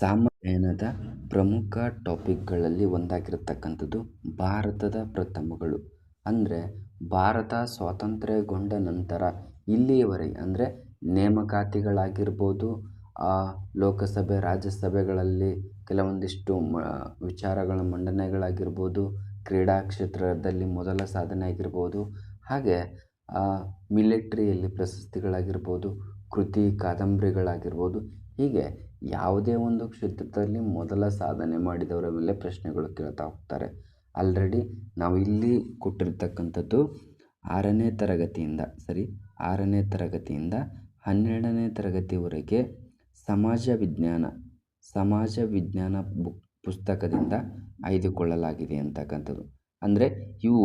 ಸಾಮಾನ್ಯದ ಪ್ರಮುಖ ಟಾಪಿಕ್ಗಳಲ್ಲಿ ಒಂದಾಗಿರತಕ್ಕಂಥದ್ದು ಭಾರತದ ಪ್ರಥಮಗಳು. ಅಂದರೆ ಭಾರತ ಸ್ವಾತಂತ್ರ್ಯಗೊಂಡ ನಂತರ ಇಲ್ಲಿಯವರೆಗೆ ಅಂದರೆ ನೇಮಕಾತಿಗಳಾಗಿರ್ಬೋದು ಲೋಕಸಭೆ, ರಾಜ್ಯಸಭೆಗಳಲ್ಲಿ ಕೆಲವೊಂದಿಷ್ಟು ಮ, ವಿಚಾರಗಳ ಮಂಡನೆಗಳಾಗಿರ್ಬೋದು, ಕ್ರೀಡಾ ಕ್ಷೇತ್ರದಲ್ಲಿ ಮೊದಲ ಸಾಧನೆ ಆಗಿರ್ಬೋದು ಹಾಗೆ ಮಿಲಿಟ್ರಿಯಲ್ಲಿ ಪ್ರಶಸ್ತಿಗಳಾಗಿರ್ಬೋದು ಕೃತಿ ಕಾದಂಬರಿಗಳಾಗಿರ್ಬೋದು, ಹೀಗೆ ಯಾವುದೇ ಒಂದು ಕ್ಷೇತ್ರದಲ್ಲಿ ಮೊದಲ ಸಾಧನೆ ಮಾಡಿದವರ ಮೇಲೆ ಪ್ರಶ್ನೆಗಳು ಕೇಳ್ತಾ ಹೋಗ್ತಾರೆ. ಆಲ್ರೆಡಿ ನಾವು ಇಲ್ಲಿ ಕೊಟ್ಟಿರ್ತಕ್ಕಂಥದ್ದು ಆರನೇ ತರಗತಿಯಿಂದ, ಸರಿ, ಆರನೇ ತರಗತಿಯಿಂದ ಹನ್ನೆರಡನೇ ತರಗತಿವರೆಗೆ ಸಮಾಜ ವಿಜ್ಞಾನ ಸಮಾಜ ವಿಜ್ಞಾನ ಬುಕ್ ಪುಸ್ತಕದಿಂದ ಆಯ್ದುಕೊಳ್ಳಲಾಗಿದೆ ಅಂತಕ್ಕಂಥದ್ದು. ಅಂದರೆ ಇವು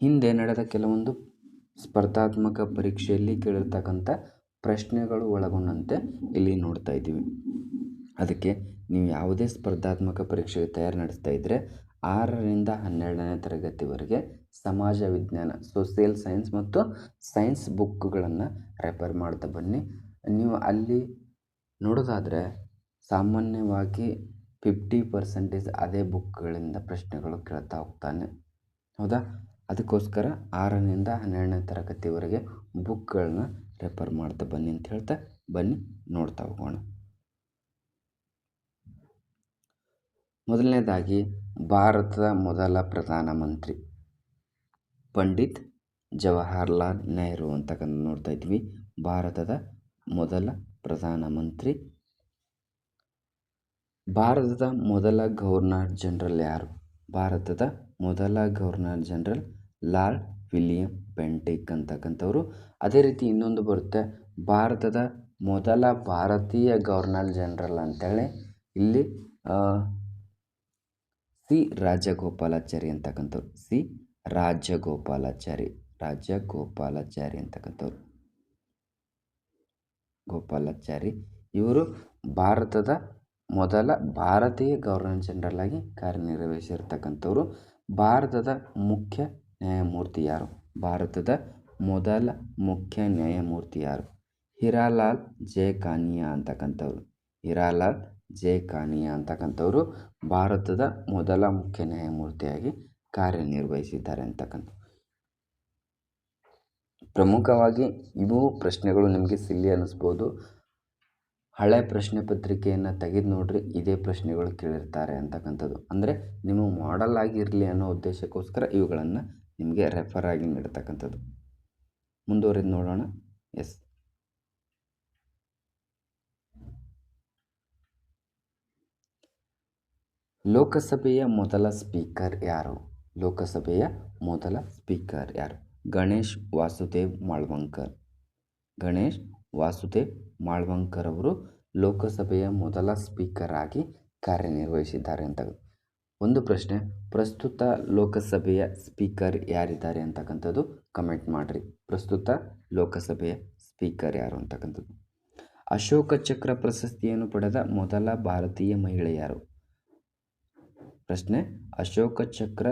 ಹಿಂದೆ ನಡೆದ ಕೆಲವೊಂದು ಸ್ಪರ್ಧಾತ್ಮಕ ಪರೀಕ್ಷೆಯಲ್ಲಿ ಕೇಳಿರ್ತಕ್ಕಂಥ ಪ್ರಶ್ನೆಗಳು ಒಳಗೊಂಡಂತೆ ಇಲ್ಲಿ ನೋಡ್ತಾ ಇದ್ದೀವಿ. ಅದಕ್ಕೆ ನೀವು ಯಾವುದೇ ಸ್ಪರ್ಧಾತ್ಮಕ ಪರೀಕ್ಷೆಗೆ ತಯಾರು ನಡೆಸ್ತಾ ಇದ್ದರೆ ಆರರಿಂದ ಹನ್ನೆರಡನೇ ತರಗತಿವರೆಗೆ ಸಮಾಜ ವಿಜ್ಞಾನ ಸೋಷಿಯಲ್ ಸೈನ್ಸ್ ಮತ್ತು ಸೈನ್ಸ್ ಬುಕ್ಗಳನ್ನು ರೆಫರ್ ಮಾಡ್ತಾ ಬನ್ನಿ. ನೀವು ಅಲ್ಲಿ ನೋಡೋದಾದರೆ ಸಾಮಾನ್ಯವಾಗಿ ಫಿಫ್ಟಿ ಪರ್ಸೆಂಟೇಜ್ ಅದೇ ಬುಕ್ಗಳಿಂದ ಪ್ರಶ್ನೆಗಳು ಕೇಳ್ತಾ ಹೋಗ್ತಾನೆ. ಹೌದಾ? ಅದಕ್ಕೋಸ್ಕರ ಆರರಿಂದ ಹನ್ನೆರಡನೇ ತರಗತಿವರೆಗೆ ಬುಕ್ಗಳನ್ನ ರೆಫರ್ ಮಾಡ್ತಾ ಬನ್ನಿ ಅಂತ ಹೇಳ್ತಾ ಬನ್ನಿ ನೋಡ್ತಾ ಹೋಗೋಣ. ಮೊದಲನೇದಾಗಿ ಭಾರತದ ಮೊದಲ ಪ್ರಧಾನಮಂತ್ರಿ ಪಂಡಿತ್ ಜವಾಹರ್ಲಾಲ್ ನೆಹರು ಅಂತಕ್ಕಂಥ ನೋಡ್ತಾ ಇದ್ವಿ. ಭಾರತದ ಮೊದಲ ಪ್ರಧಾನಮಂತ್ರಿ ಭಾರತದ ಮೊದಲ ಗವರ್ನರ್ ಜನರಲ್ ಯಾರು? ಭಾರತದ ಮೊದಲ governor general lord William Bentinck ಅಂತಕ್ಕಂಥವ್ರು. ಅದೇ ರೀತಿ ಇನ್ನೊಂದು ಬರುತ್ತೆ. ಭಾರತದ ಮೊದಲ ಭಾರತೀಯ ಗವರ್ನರ್ ಜನರಲ್ ಅಂತೇಳಿ. ಇಲ್ಲಿ ಸಿ ರಾಜಗೋಪಾಲಾಚಾರಿ ಅಂತಕ್ಕಂಥವ್ರು. ಸಿ ರಾಜಗೋಪಾಲಾಚಾರಿ ರಾಜಗೋಪಾಲಾಚಾರಿ ಅಂತಕ್ಕಂಥವ್ರು. ಗೋಪಾಲಾಚಾರಿ. ಇವರು ಭಾರತದ ಮೊದಲ ಭಾರತೀಯ ಗವರ್ನರ್ ಜನರಲ್ ಆಗಿ ಕಾರ್ಯನಿರ್ವಹಿಸಿರ್ತಕ್ಕಂಥವ್ರು. ಭಾರತದ ಮುಖ್ಯ ನ್ಯಾಯಮೂರ್ತಿ ಯಾರು? ಭಾರತದ ಮೊದಲ ಮುಖ್ಯ ನ್ಯಾಯಮೂರ್ತಿ ಯಾರು? ಹಿರಾಲಾಲ್ ಜೆ ಕಾನಿಯಾ ಅಂತಕ್ಕಂಥವ್ರು. ಹಿರಾಲಾಲ್ ಜೆ ಕಾನಿಯಾ ಅಂತಕ್ಕಂಥವ್ರು ಭಾರತದ ಮೊದಲ ಮುಖ್ಯ ನ್ಯಾಯಮೂರ್ತಿಯಾಗಿ ಕಾರ್ಯನಿರ್ವಹಿಸಿದ್ದಾರೆ ಅಂತಕ್ಕಂಥ ಪ್ರಮುಖವಾಗಿ ಇವು ಪ್ರಶ್ನೆಗಳು ನಿಮಗೆ ಸಿಲ್ಲಿ ಅನ್ನಿಸ್ಬೋದು. ಹಳೆ ಪ್ರಶ್ನೆ ಪತ್ರಿಕೆಯನ್ನು ತೆಗೆದು ನೋಡ್ರಿ, ಇದೇ ಪ್ರಶ್ನೆಗಳು ಕೇಳಿರ್ತಾರೆ ಅಂತಕ್ಕಂಥದ್ದು. ಅಂದರೆ ನೀವು ಮಾಡಲ್ ಆಗಿರಲಿ ಅನ್ನೋ ಉದ್ದೇಶಕ್ಕೋಸ್ಕರ ಇವುಗಳನ್ನು ನಿಮಗೆ ರೆಫರ್ ಆಗಿ ನೀಡ್ತಕ್ಕಂಥದ್ದು. ಮುಂದುವರಿದು ನೋಡೋಣ. ಎಸ್ ಲೋಕಸಭೆಯ ಮೊದಲ ಸ್ಪೀಕರ್ ಯಾರು? ಲೋಕಸಭೆಯ ಮೊದಲ ಸ್ಪೀಕರ್ ಯಾರು? ಗಣೇಶ್ ವಾಸುದೇವ್ ಮಾಳ್ವಂಕರ್. ಗಣೇಶ್ ವಾಸುದೇವ್ ಮಾಳ್ವಂಕರ್ ಅವರು ಲೋಕಸಭೆಯ ಮೊದಲ ಸ್ಪೀಕರ್ ಆಗಿ ಕಾರ್ಯನಿರ್ವಹಿಸಿದ್ದಾರೆ ಅಂತ ಒಂದು ಪ್ರಶ್ನೆ, ಪ್ರಸ್ತುತ ಲೋಕಸಭೆಯ ಸ್ಪೀಕರ್ ಯಾರಿದ್ದಾರೆ ಅಂತಕ್ಕಂಥದ್ದು ಕಮೆಂಟ್ ಮಾಡಿರಿ. ಪ್ರಸ್ತುತ ಲೋಕಸಭೆಯ ಸ್ಪೀಕರ್ ಯಾರು ಅಂತಕ್ಕಂಥದ್ದು? ಅಶೋಕ ಚಕ್ರ ಪ್ರಶಸ್ತಿಯನ್ನು ಪಡೆದ ಮೊದಲ ಭಾರತೀಯ ಮಹಿಳೆ ಯಾರು? ಪ್ರಶ್ನೆ, ಅಶೋಕ ಚಕ್ರ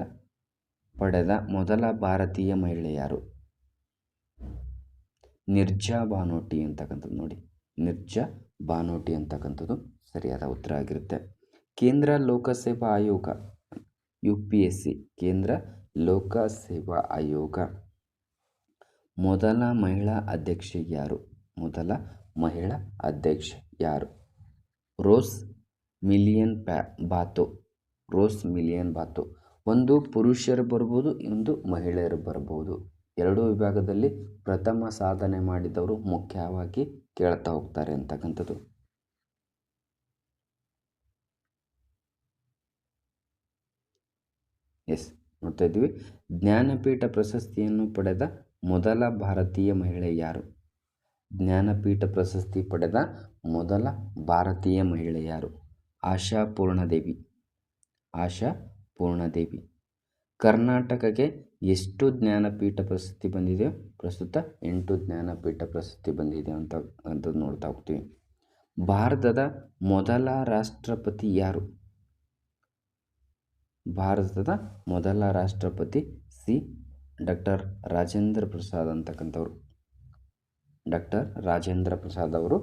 ಪಡೆದ ಮೊದಲ ಭಾರತೀಯ ಮಹಿಳೆ ಯಾರು? ನಿರ್ಜಾ ಬಾನೋಟಿ ಅಂತಕ್ಕಂಥದ್ದು ನೋಡಿ. ನಿರ್ಜಾ ಬಾನೋಟಿ ಅಂತಕ್ಕಂಥದ್ದು ಸರಿಯಾದ ಉತ್ತರ ಆಗಿರುತ್ತೆ. ಕೇಂದ್ರ ಲೋಕಸೇವಾ ಆಯೋಗ, ಯು ಪಿ ಎಸ್ ಸಿ, ಕೇಂದ್ರ ಲೋಕಸೇವಾ ಆಯೋಗ. ಮೊದಲ ಮಹಿಳಾ ಅಧ್ಯಕ್ಷೆ ಯಾರು? ಮೊದಲ ಮಹಿಳಾ ಅಧ್ಯಕ್ಷ ಯಾರು? ರೋಸ್ ಮಿಲಿಯನ್ ಪ್ಯಾ, ಬಾತು, ರೋಸ್ ಮಿಲಿಯನ್ ಬಾತು. ಒಂದು ಪುರುಷರು ಬರ್ಬೋದು ಇನ್ನೊಂದು ಮಹಿಳೆಯರು ಬರ್ಬೋದು. ಎರಡೂ ವಿಭಾಗದಲ್ಲಿ ಪ್ರಥಮ ಸಾಧನೆ ಮಾಡಿದವರು ಮುಖ್ಯವಾಗಿ ಕೇಳ್ತಾ ಹೋಗ್ತಾರೆ ಅಂತಕ್ಕಂಥದ್ದು. ಎಸ್ ನೋಡ್ತಾ ಇದ್ದೀವಿ. ಜ್ಞಾನಪೀಠ ಪ್ರಶಸ್ತಿಯನ್ನು ಪಡೆದ ಮೊದಲ ಭಾರತೀಯ ಮಹಿಳೆ ಯಾರು? ಜ್ಞಾನಪೀಠ ಪ್ರಶಸ್ತಿ ಪಡೆದ ಮೊದಲ ಭಾರತೀಯ ಮಹಿಳೆ ಯಾರು? ಆಶಾ ಪೂರ್ಣದೇವಿ. ಆಶಾ ಪೂರ್ಣದೇವಿ. ಕರ್ನಾಟಕಕ್ಕೆ ಎಷ್ಟು ಜ್ಞಾನಪೀಠ ಪ್ರಶಸ್ತಿ ಬಂದಿದೆಯೋ, ಪ್ರಸ್ತುತ ಎಂಟು ಜ್ಞಾನಪೀಠ ಪ್ರಶಸ್ತಿ ಬಂದಿದೆ ಅಂತ ಅಂತ ನೋಡ್ತಾ ಹೋಗ್ತೀವಿ. ಭಾರತದ ಮೊದಲ ರಾಷ್ಟ್ರಪತಿ ಯಾರು? ಭಾರತದ ಮೊದಲ ರಾಷ್ಟ್ರಪತಿ ಸಿ. ಡಾಕ್ಟರ್. ರಾಜೇಂದ್ರ ಪ್ರಸಾದ್ ಅಂತಕ್ಕಂಥವ್ರು. ಡಾಕ್ಟರ್. ರಾಜೇಂದ್ರ ಪ್ರಸಾದ್ ಅವರು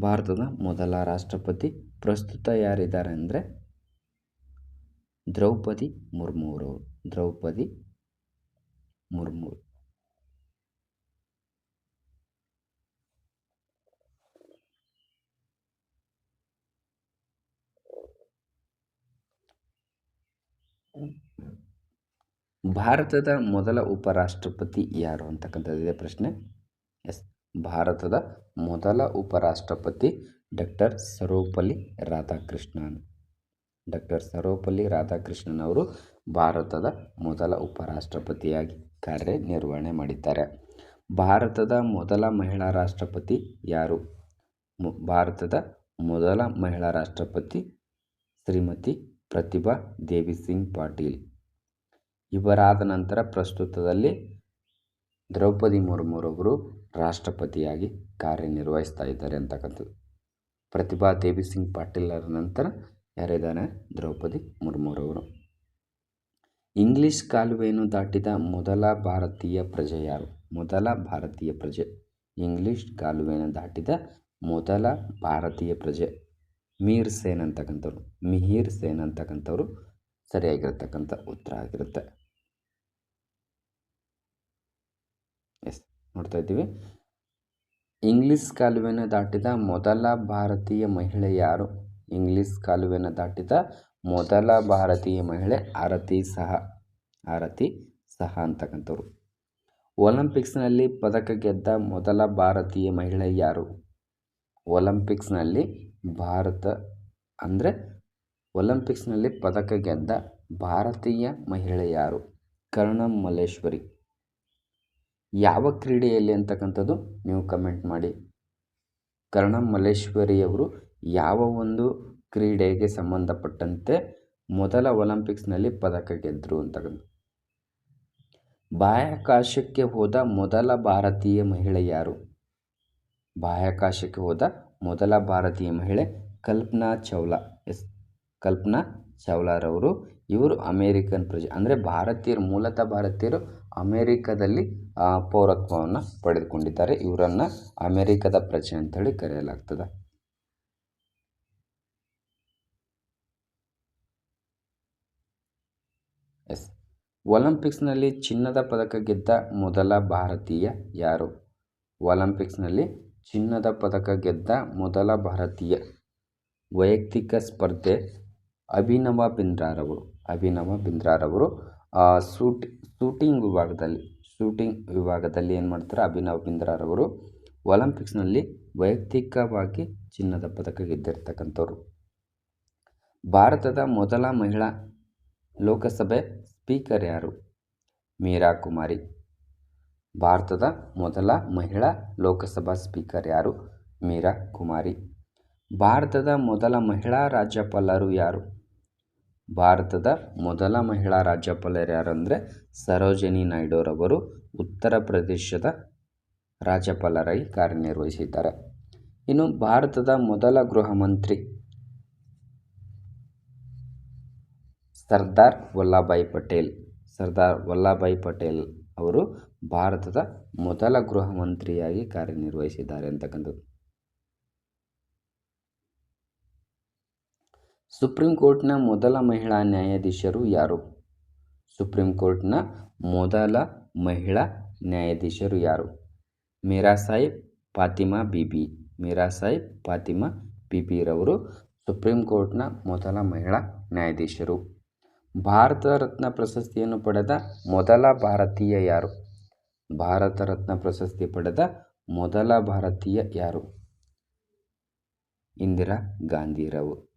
ಭಾರತದ ಮೊದಲ ರಾಷ್ಟ್ರಪತಿ ಪ್ರಸ್ತುತ ಯಾರಿದ್ದಾರೆ ಅಂದರೆ ದ್ರೌಪದಿ ಮುರ್ಮುರವರು ದ್ರೌಪದಿ ಮುರ್ಮು. ಭಾರತದ ಮೊದಲ ಉಪರಾಷ್ಟ್ರಪತಿ ಯಾರು ಅಂತಕ್ಕಂಥದ್ದಿದೆ ಪ್ರಶ್ನೆ. ಎಸ್, ಭಾರತದ ಮೊದಲ ಉಪರಾಷ್ಟ್ರಪತಿ ಡಾಕ್ಟರ್ ಸರ್ವಪಲ್ಲಿ ರಾಧಾಕೃಷ್ಣನ್. ಡಾಕ್ಟರ್ ಸರ್ವಪಲ್ಲಿ ರಾಧಾಕೃಷ್ಣನ್ ಅವರು ಭಾರತದ ಮೊದಲ ಉಪರಾಷ್ಟ್ರಪತಿಯಾಗಿ ಕಾರ್ಯನಿರ್ವಹಣೆ ಮಾಡಿದ್ದಾರೆ. ಭಾರತದ ಮೊದಲ ಮಹಿಳಾ ರಾಷ್ಟ್ರಪತಿ ಯಾರು? ಭಾರತದ ಮೊದಲ ಮಹಿಳಾ ರಾಷ್ಟ್ರಪತಿ ಶ್ರೀಮತಿ ಪ್ರತಿಭಾ ದೇವಿ ಸಿಂಗ್ ಪಾಟೀಲ್. ಇವರಾದ ನಂತರ ಪ್ರಸ್ತುತದಲ್ಲಿ ದ್ರೌಪದಿ ಮುರ್ಮುರವರು ರಾಷ್ಟ್ರಪತಿಯಾಗಿ ಕಾರ್ಯನಿರ್ವಹಿಸ್ತಾ ಇದ್ದಾರೆ ಅಂತಕ್ಕಂಥದ್ದು. ಪ್ರತಿಭಾ ದೇವಿ ಸಿಂಗ್ ಪಾಟೀಲರ ನಂತರ ಯಾರಿದ್ದಾನೆ ದ್ರೌಪದಿ ಮುರ್ಮುರವರು ಇಂಗ್ಲಿಷ್ ಕಾಲುವೆಯನ್ನು ದಾಟಿದ ಮೊದಲ ಭಾರತೀಯ ಪ್ರಜೆ ಯಾರು? ಮೊದಲ ಭಾರತೀಯ ಪ್ರಜೆ. ಇಂಗ್ಲಿಷ್ ಕಾಲುವೆಯನ್ನು ದಾಟಿದ ಮೊದಲ ಭಾರತೀಯ ಪ್ರಜೆ. ಮೀರ್ ಸೇನ್ ಅಂತಕ್ಕಂಥವ್ರು. ಮಿಹಿರ್ ಸೇನ್ ಅಂತಕ್ಕಂಥವ್ರು ಸರಿಯಾಗಿರ್ತಕ್ಕಂಥ ಉತ್ತರ ಆಗಿರುತ್ತೆ ಎಸ್ ನೋಡ್ತಾ ಇದ್ದೀವಿ. ಇಂಗ್ಲಿಷ್ ಕಾಲುವೆಯನ್ನು ದಾಟಿದ ಮೊದಲ ಭಾರತೀಯ ಮಹಿಳೆ ಯಾರು? ಇಂಗ್ಲಿಷ್ ಕಾಲುವೆಯನ್ನು ದಾಟಿದ ಮೊದಲ ಭಾರತೀಯ ಮಹಿಳೆ ಆರತಿ ಸಹ ಆರತಿ ಸಹ ಅಂತಕ್ಕಂಥವ್ರು. ಒಲಿಂಪಿಕ್ಸ್ನಲ್ಲಿ ಪದಕ ಗೆದ್ದ ಮೊದಲ ಭಾರತೀಯ ಮಹಿಳೆ ಯಾರು? ಒಲಿಂಪಿಕ್ಸ್ನಲ್ಲಿ ಭಾರತ, ಅಂದರೆ ಒಲಿಂಪಿಕ್ಸ್ನಲ್ಲಿ ಪದಕ ಗೆದ್ದ ಭಾರತೀಯ ಮಹಿಳೆ ಯಾರು? ಕರ್ಣಂ ಮಲ್ಲೇಶ್ವರಿ ಯಾವ ಕ್ರೀಡೆಯಲ್ಲಿ ಅಂತಕ್ಕಂಥದ್ದು ನೀವು ಕಮೆಂಟ್ ಮಾಡಿ. ಕರ್ಣಂ ಮಲ್ಲೇಶ್ವರಿಯವರು ಯಾವ ಒಂದು ಕ್ರೀಡೆಗೆ ಸಂಬಂಧಪಟ್ಟಂತೆ ಮೊದಲ ಒಲಿಂಪಿಕ್ಸ್ನಲ್ಲಿ ಪದಕ ಗೆದ್ದರು ಅಂತಕ್ಕಂಥ ಬಾಹ್ಯಾಕಾಶಕ್ಕೆ ಹೋದ ಮೊದಲ ಭಾರತೀಯ ಮಹಿಳೆ ಯಾರು? ಬಾಹ್ಯಾಕಾಶಕ್ಕೆ ಹೋದ ಮೊದಲ ಭಾರತೀಯ ಮಹಿಳೆ ಕಲ್ಪನಾ ಚೌಲಾ ಎಸ್, ಕಲ್ಪನಾ ಚೌಲಾರವರು ಇವರು ಅಮೇರಿಕನ್ ಪ್ರಜೆ, ಅಂದರೆ ಭಾರತೀಯರು ಮೂಲತಃ ಭಾರತೀಯರು ಅಮೇರಿಕದಲ್ಲಿ ಪೌರತ್ವವನ್ನು ಪಡೆದುಕೊಂಡಿದ್ದಾರೆ. ಇವರನ್ನು ಅಮೇರಿಕದ ಪ್ರಜೆ ಅಂತೇಳಿ ಕರೆಯಲಾಗ್ತದೆ. ಎಸ್. ಒಲಿಂಪಿಕ್ಸ್ನಲ್ಲಿ ಚಿನ್ನದ ಪದಕ ಗೆದ್ದ ಮೊದಲ ಭಾರತೀಯ ಯಾರು? ಒಲಿಂಪಿಕ್ಸ್ನಲ್ಲಿ ಚಿನ್ನದ ಪದಕ ಗೆದ್ದ ಮೊದಲ ಭಾರತೀಯ ವೈಯಕ್ತಿಕ ಸ್ಪರ್ಧೆ ಅಭಿನವ ಬಿಂದ್ರಾರವರು. ಅಭಿನವ ಬಿಂದ್ರಾರವರು ಆ, ಶೂಟ್ ಶೂಟಿಂಗ್ ವಿಭಾಗದಲ್ಲಿ ಶೂಟಿಂಗ್ ವಿಭಾಗದಲ್ಲಿ ಏನು ಮಾಡ್ತಾರೆ? ಅಭಿನವ್ ಬಿಂದ್ರಾರವರು ಒಲಿಂಪಿಕ್ಸ್ನಲ್ಲಿ ವೈಯಕ್ತಿಕವಾಗಿ ಚಿನ್ನದ ಪದಕ ಗೆದ್ದಿರ್ತಕ್ಕಂಥವ್ರು. ಭಾರತದ ಮೊದಲ ಮಹಿಳಾ ಲೋಕಸಭೆ ಸ್ಪೀಕರ್ ಯಾರು? ಮೀರಾ ಕುಮಾರಿ. ಭಾರತದ ಮೊದಲ ಮಹಿಳಾ ಲೋಕಸಭಾ ಸ್ಪೀಕರ್ ಯಾರು? ಮೀರಾ ಕುಮಾರಿ. ಭಾರತದ ಮೊದಲ ಮಹಿಳಾ ರಾಜ್ಯಪಾಲರು ಯಾರು? ಭಾರತದ ಮೊದಲ ಮಹಿಳಾ ರಾಜ್ಯಪಾಲರು ಯಾರು ಅಂದರೆ ಸರೋಜಿನಿ ನಾಯ್ಡುರವರು ಉತ್ತರ ಪ್ರದೇಶದ ರಾಜ್ಯಪಾಲರಾಗಿ ಕಾರ್ಯನಿರ್ವಹಿಸಿದ್ದಾರೆ. ಇನ್ನು ಭಾರತದ ಮೊದಲ ಗೃಹ ಮಂತ್ರಿ ಸರ್ದಾರ್ ವಲ್ಲಭಾಯಿ ಪಟೇಲ್. ಸರ್ದಾರ್ ವಲ್ಲಭಾಯಿ ಪಟೇಲ್ ಅವರು ಭಾರತದ ಮೊದಲ ಗೃಹ ಮಂತ್ರಿಯಾಗಿ ಕಾರ್ಯನಿರ್ವಹಿಸಿದ್ದಾರೆ ಅಂತಕ್ಕಂಥದ್ದು. ಸುಪ್ರೀಂ ಕೋರ್ಟ್ನ ಮೊದಲ ಮಹಿಳಾ ನ್ಯಾಯಾಧೀಶರು ಯಾರು? ಸುಪ್ರೀಂ ಕೋರ್ಟ್ನ ಮೊದಲ ಮಹಿಳಾ ನ್ಯಾಯಾಧೀಶರು ಯಾರು? ಮೀರಾ ಸಾಹಿಬ್, ಫಾತಿಮಾ ಬಿಬಿ. ಮೀರಾ ಸಾಹಿಬ್, ಫಾತಿಮಾ ಬಿಬಿರವರು ಸುಪ್ರೀಂ ಕೋರ್ಟ್ನ ಮೊದಲ ಮಹಿಳಾ ನ್ಯಾಯಾಧೀಶರು. ಭಾರತ ರತ್ನ ಪ್ರಶಸ್ತಿಯನ್ನು ಪಡೆದ ಮೊದಲ ಭಾರತೀಯ ಯಾರು? ಭಾರತ ರತ್ನ ಪ್ರಶಸ್ತಿ ಪಡೆದ ಮೊದಲ ಭಾರತೀಯ ಯಾರು? ಇಂದಿರಾ ಗಾಂಧಿರವರು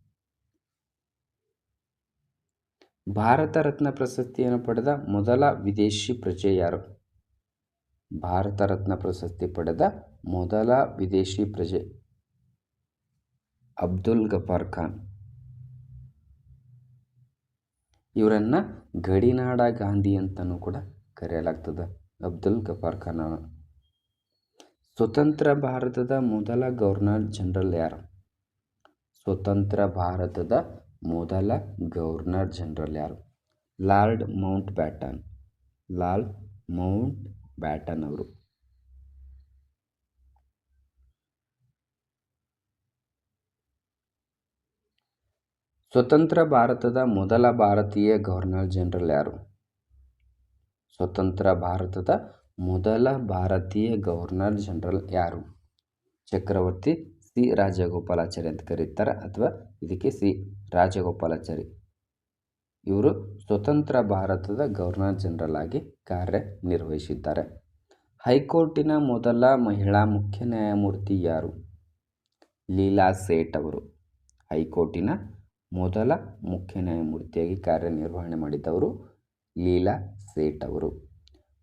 ಭಾರತ ರತ್ನ ಪ್ರಶಸ್ತಿಯನ್ನು ಪಡೆದ ಮೊದಲ ವಿದೇಶಿ ಪ್ರಜೆ ಯಾರು? ಭಾರತ ರತ್ನ ಪ್ರಶಸ್ತಿ ಪಡೆದ ಮೊದಲ ವಿದೇಶಿ ಪ್ರಜೆ ಅಬ್ದುಲ್ ಗಫಾರ್ ಖಾನ್. ಇವರನ್ನು ಗಡಿನಾಡ ಗಾಂಧಿ ಅಂತಲೂ ಕೂಡ ಕರೆಯಲಾಗ್ತದೆ, ಅಬ್ದುಲ್ ಗಫಾರ್ ಖಾನ್ ಸ್ವತಂತ್ರ ಭಾರತದ ಮೊದಲ ಗವರ್ನರ್ ಜನರಲ್ ಯಾರು? ಸ್ವತಂತ್ರ ಭಾರತದ ಮೊದಲ ಗವರ್ನರ್ ಜನರಲ್ ಯಾರು? Lord Mountbatten. Lord Mountbatten ಅವರು. ಸ್ವತಂತ್ರ ಭಾರತದ ಮೊದಲ ಭಾರತೀಯ ಗವರ್ನರ್ ಜನರಲ್ ಯಾರು? ಸ್ವತಂತ್ರ ಭಾರತದ ಮೊದಲ ಭಾರತೀಯ ಗವರ್ನರ್ ಜನರಲ್ ಯಾರು? ಚಕ್ರವರ್ತಿ ಸಿ ರಾಜಗೋಪಾಲಾಚಾರಿ ಅಂತ ಕರೀತಾರೆ ಅಥವಾ ಇದಕ್ಕೆ ಸಿ ರಾಜಗೋಪಾಲಾಚಾರಿ ಇವರು ಸ್ವತಂತ್ರ ಭಾರತದ ಗವರ್ನರ್ ಜನರಲ್ ಆಗಿ ಕಾರ್ಯನಿರ್ವಹಿಸಿದ್ದಾರೆ. ಹೈಕೋರ್ಟಿನ ಮೊದಲ ಮಹಿಳಾ ಮುಖ್ಯ ನ್ಯಾಯಮೂರ್ತಿ ಯಾರು? ಲೀಲಾ ಸೇಠ್ ಅವರು. ಹೈಕೋರ್ಟಿನ ಮೊದಲ ಮುಖ್ಯ ನ್ಯಾಯಮೂರ್ತಿಯಾಗಿ ಕಾರ್ಯನಿರ್ವಹಣೆ ಮಾಡಿದವರು ಲೀಲಾ ಸೇಠ್ ಅವರು.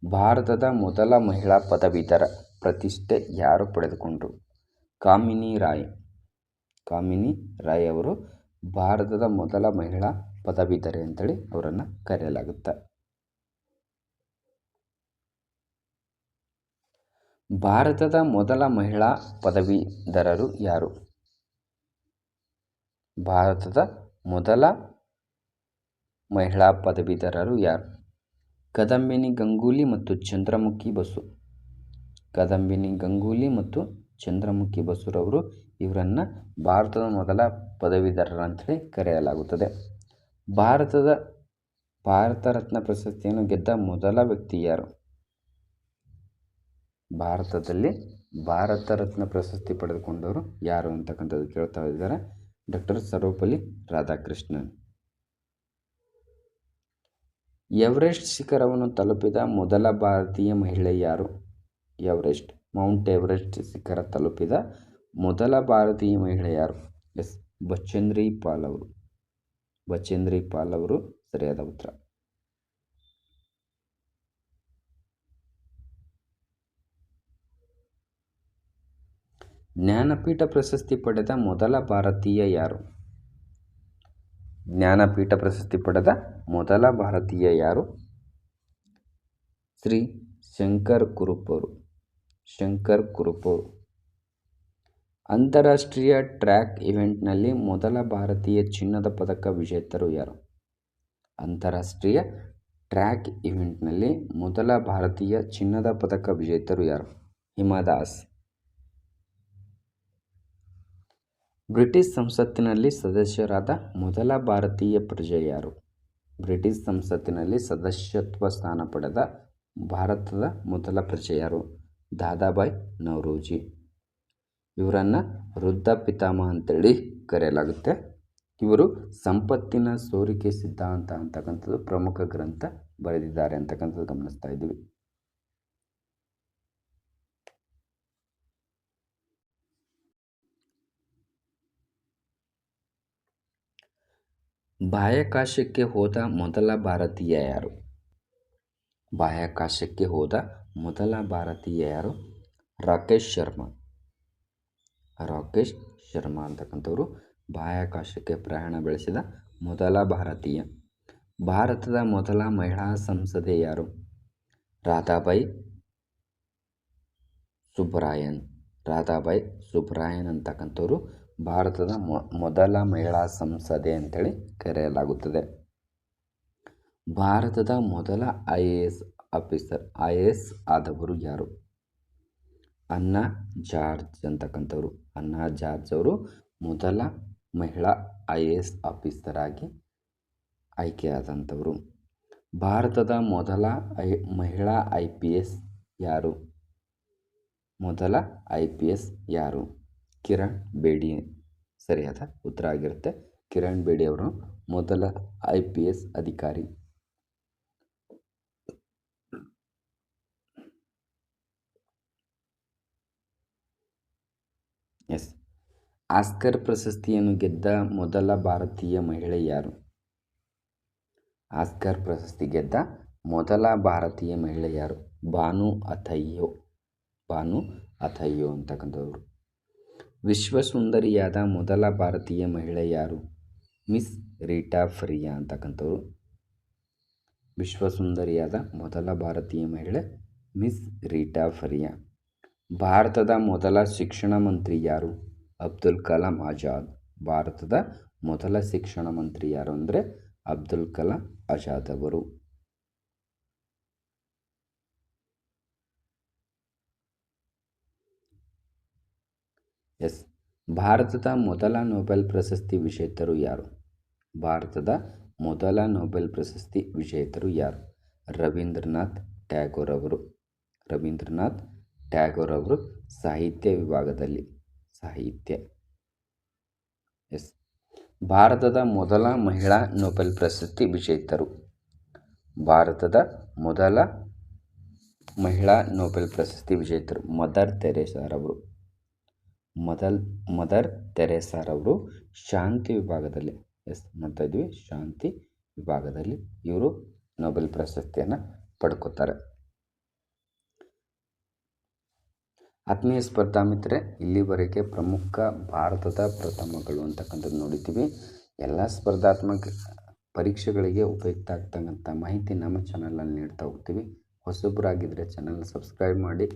ಭಾರತದ ಮೊದಲ ಮಹಿಳಾ ಪದವೀಧರ ಪ್ರತಿಷ್ಠೆ ಯಾರು ಪಡೆದುಕೊಂಡರು? ಕಾಮಿನಿ ರಾಯ್. ಕಾಮಿನಿ ರಾಯ್ ಅವರು ಭಾರತದ ಮೊದಲ ಮಹಿಳಾ ಪದವೀಧರೆ ಅಂತೇಳಿ ಅವರನ್ನು ಕರೆಯಲಾಗುತ್ತೆ. ಭಾರತದ ಮೊದಲ ಮಹಿಳಾ ಪದವೀಧರರು ಯಾರು? ಭಾರತದ ಮೊದಲ ಮಹಿಳಾ ಪದವೀಧರರು ಯಾರು? ಕದಂಬಿನಿ ಗಂಗೂಲಿ ಮತ್ತು ಚಂದ್ರಮುಖಿ ಬಸು. ಕದಂಬಿನಿ ಗಂಗೂಲಿ ಮತ್ತು ಚಂದ್ರಮುಖಿ ಬಸುರವರು ಇವರನ್ನು ಭಾರತದ ಮೊದಲ ಪದವೀಧರರಂತೇಳಿ ಕರೆಯಲಾಗುತ್ತದೆ. ಭಾರತದ ಭಾರತ ರತ್ನ ಪ್ರಶಸ್ತಿಯನ್ನು ಗೆದ್ದ ಮೊದಲ ವ್ಯಕ್ತಿ ಯಾರು? ಭಾರತದಲ್ಲಿ ಭಾರತ ರತ್ನ ಪ್ರಶಸ್ತಿ ಪಡೆದುಕೊಂಡವರು ಯಾರು ಅಂತಕ್ಕಂಥದ್ದು ಕೇಳ್ತಾ ಇದ್ದಾರೆ. ಡಾಕ್ಟರ್ ಸರ್ವಪಲ್ಲಿ ರಾಧಾಕೃಷ್ಣನ್. ಎವರೆಸ್ಟ್ ಶಿಖರವನ್ನು ತಲುಪಿದ ಮೊದಲ ಭಾರತೀಯ ಮಹಿಳೆ ಯಾರು? ಎವರೆಸ್ಟ್. ಮೌಂಟ್ ಎವರೆಸ್ಟ್ ಶಿಖರ ತಲುಪಿದ ಮೊದಲ ಭಾರತೀಯ ಮಹಿಳೆ ಯಾರು? ಎಸ್ ಬಚೇಂದ್ರಿ ಪಾಲ್ ಅವರು. ಬಚೇಂದ್ರಿ ಪಾಲ್ ಅವರು ಸರಿಯಾದ ಉತ್ತರ. ಜ್ಞಾನಪೀಠ ಪ್ರಶಸ್ತಿ ಪಡೆದ ಮೊದಲ ಭಾರತೀಯ ಯಾರು? ಜ್ಞಾನಪೀಠ ಪ್ರಶಸ್ತಿ ಪಡೆದ ಮೊದಲ ಭಾರತೀಯ ಯಾರು? ಶ್ರೀ ಶಂಕರ್ ಕುರುಪ್ ಶಂಕರ್ ಕುರುಪು. ಅಂತಾರಾಷ್ಟ್ರೀಯ ಟ್ರ್ಯಾಕ್ ಇವೆಂಟ್ನಲ್ಲಿ ಮೊದಲ ಭಾರತೀಯ ಚಿನ್ನದ ಪದಕ ವಿಜೇತರು ಯಾರು? ಅಂತಾರಾಷ್ಟ್ರೀಯ ಟ್ರ್ಯಾಕ್ ಇವೆಂಟ್ನಲ್ಲಿ ಮೊದಲ ಭಾರತೀಯ ಚಿನ್ನದ ಪದಕ ವಿಜೇತರು ಯಾರು? ಹಿಮಾದಾಸ್ ಬ್ರಿಟಿಷ್ ಸಂಸತ್ತಿನಲ್ಲಿ ಸದಸ್ಯರಾದ ಮೊದಲ ಭಾರತೀಯ ಪ್ರಜೆ ಯಾರು? ಬ್ರಿಟಿಷ್ ಸಂಸತ್ತಿನಲ್ಲಿ ಸದಸ್ಯತ್ವ ಸ್ಥಾನ ಪಡೆದ ಭಾರತದ ಮೊದಲ ಪ್ರಜೆ ಯಾರು? ದಾದಾಬಾಯ್ ನವರೋಜಿ. ಇವರನ್ನು ವೃದ್ಧ ಪಿತಾಮಹ ಅಂತೇಳಿ ಕರೆಯಲಾಗುತ್ತೆ. ಇವರು ಸಂಪತ್ತಿನ ಸೋರಿಕೆ ಸಿದ್ಧಾಂತ ಅಂತಕ್ಕಂಥದ್ದು ಪ್ರಮುಖ ಗ್ರಂಥ ಬರೆದಿದ್ದಾರೆ ಅಂತಕ್ಕಂಥದ್ದು ಗಮನಿಸ್ತಾ ಇದ್ದೀವಿ. ಬಾಹ್ಯಾಕಾಶಕ್ಕೆ ಹೋದ ಮೊದಲ ಭಾರತೀಯ ಯಾರು? ಬಾಹ್ಯಾಕಾಶಕ್ಕೆ ಹೋದ ಮೊದಲ ಭಾರತೀಯ ಯಾರು? ರಾಕೇಶ್ ಶರ್ಮಾ. ರಾಕೇಶ್ ಶರ್ಮಾ ಅಂತಕ್ಕಂಥವ್ರು ಬಾಹ್ಯಾಕಾಶಕ್ಕೆ ಪ್ರಯಾಣ ಬೆಳೆಸಿದ ಮೊದಲ ಭಾರತೀಯ. ಭಾರತದ ಮೊದಲ ಮಹಿಳಾ ಸಂಸದೆ ಯಾರು? ರಾಧಾಬಾಯಿ ಸುಬ್ರಾಯನ್ ರಾಧಾಬಾಯಿ ಸುಬ್ರಾಯನ್ ಅಂತಕ್ಕಂಥವ್ರು ಭಾರತದ ಮೊದಲ ಮಹಿಳಾ ಸಂಸದೆ ಅಂತೇಳಿ ಕರೆಯಲಾಗುತ್ತದೆ. ಭಾರತದ ಮೊದಲ I A S officer I A S ಆದವರು ಯಾರು? ಅನ್ನಾ ಜಾರ್ಜ್ ಅಂತಕ್ಕಂಥವ್ರು. ಅನ್ನಾ ಜಾರ್ಜ್ ಅವರು ಮೊದಲ ಮಹಿಳಾ ಐ ಎ ಎಸ್ ಆಫೀಸರ್ ಆಗಿ ಆಯ್ಕೆಯಾದಂಥವರು. ಭಾರತದ ಮೊದಲ ಐ, ಮಹಿಳಾ ಐ ಪಿ ಎಸ್ ಯಾರು? ಮೊದಲ ಐ ಪಿ ಎಸ್ ಯಾರು? ಕಿರಣ್ ಬೇಡಿ. ಸರಿಯಾದ ಉತ್ತರ ಆಗಿರುತ್ತೆ. ಕಿರಣ್ ಬೇಡಿ ಅವರು ಮೊದಲ ಐ ಪಿ ಎಸ್ ಅಧಿಕಾರಿ. ಎಸ್. ಆಸ್ಕರ್ ಪ್ರಶಸ್ತಿಯನ್ನು ಗೆದ್ದ ಮೊದಲ ಭಾರತೀಯ ಮಹಿಳೆ ಯಾರು? ಆಸ್ಕರ್ ಪ್ರಶಸ್ತಿ ಗೆದ್ದ ಮೊದಲ ಭಾರತೀಯ ಮಹಿಳೆ ಯಾರು? ಭಾನು ಅಥಯ್ಯೋ. ಭಾನು ಅಥಯ್ಯೋ ಅಂತಕ್ಕಂಥವ್ರು. ವಿಶ್ವಸುಂದರಿಯಾದ ಮೊದಲ ಭಾರತೀಯ ಮಹಿಳೆ ಯಾರು? Miss Rita ಫರಿಯಾ ಅಂತಕ್ಕಂಥವ್ರು. ವಿಶ್ವಸುಂದರಿಯಾದ ಮೊದಲ ಭಾರತೀಯ ಮಹಿಳೆ ಮಿಸ್ ರೀಟಾ ಫರಿಯಾ. ಭಾರತದ ಮೊದಲ ಶಿಕ್ಷಣ ಮಂತ್ರಿ ಯಾರು? ಅಬ್ದುಲ್ ಕಲಾಂ ಆಜಾದ್. ಭಾರತದ ಮೊದಲ ಶಿಕ್ಷಣ ಮಂತ್ರಿ ಯಾರು ಅಂದರೆ ಅಬ್ದುಲ್ ಕಲಾಂ ಆಜಾದ್ ಅವರು. ಎಸ್. ಭಾರತದ ಮೊದಲ ನೊಬೆಲ್ ಪ್ರಶಸ್ತಿ ವಿಜೇತರು ಯಾರು? ಭಾರತದ ಮೊದಲ ನೊಬೆಲ್ ಪ್ರಶಸ್ತಿ ವಿಜೇತರು ಯಾರು? ರವೀಂದ್ರನಾಥ್ ಟ್ಯಾಗೋರ್ ಅವರು. ರವೀಂದ್ರನಾಥ್ ಟ್ಯಾಗೋರ್ ಅವರು ಸಾಹಿತ್ಯ ವಿಭಾಗದಲ್ಲಿ. ಸಾಹಿತ್ಯ. ಎಸ್. ಭಾರತದ ಮೊದಲ ಮಹಿಳಾ ನೊಬೆಲ್ ಪ್ರಶಸ್ತಿ ವಿಜೇತರು. ಭಾರತದ ಮೊದಲ ಮಹಿಳಾ ನೊಬೆಲ್ ಪ್ರಶಸ್ತಿ ವಿಜೇತರು ಮದರ್ ತೆರೇಸಾರವರು ಮೊದಲ್, ಮದರ್ ತೆರೇಸಾರವರು ಶಾಂತಿ ವಿಭಾಗದಲ್ಲಿ. ಎಸ್. ನೋಡ್ತಾ ಇದ್ವಿ. ಶಾಂತಿ ವಿಭಾಗದಲ್ಲಿ ಇವರು ನೊಬೆಲ್ ಪ್ರಶಸ್ತಿಯನ್ನು ಪಡ್ಕೋತಾರೆ. ಆತ್ಮೀಯ ಸ್ಪರ್ಧಾ ಮಿತ್ರೆ ಇಲ್ಲಿವರೆಗೆ ಪ್ರಮುಖ ಭಾರತದ ಪ್ರಥಮಗಳು ಅಂತಕ್ಕಂಥದ್ದು ನೋಡಿದ್ದೀವಿ. ಎಲ್ಲ ಸ್ಪರ್ಧಾತ್ಮಕ ಪರೀಕ್ಷೆಗಳಿಗೆ ಉಪಯುಕ್ತ ಆಗ್ತಕ್ಕಂಥ ಮಾಹಿತಿ ನಮ್ಮ ಚಾನಲಲ್ಲಿ ನೀಡ್ತಾ ಹೋಗ್ತೀವಿ. ಹೊಸಬರಾಗಿದ್ದರೆ ಚಾನಲ್ ಸಬ್ಸ್ಕ್ರೈಬ್ ಮಾಡಿ,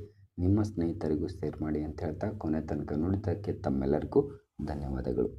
ನಿಮ್ಮ ಸ್ನೇಹಿತರಿಗೂ ಶೇರ್ ಮಾಡಿ ಅಂತ ಹೇಳ್ತಾ ಕೊನೆ ತನಕ ನೋಡಿದ್ದಕ್ಕೆ ತಮ್ಮೆಲ್ಲರಿಗೂ ಧನ್ಯವಾದಗಳು.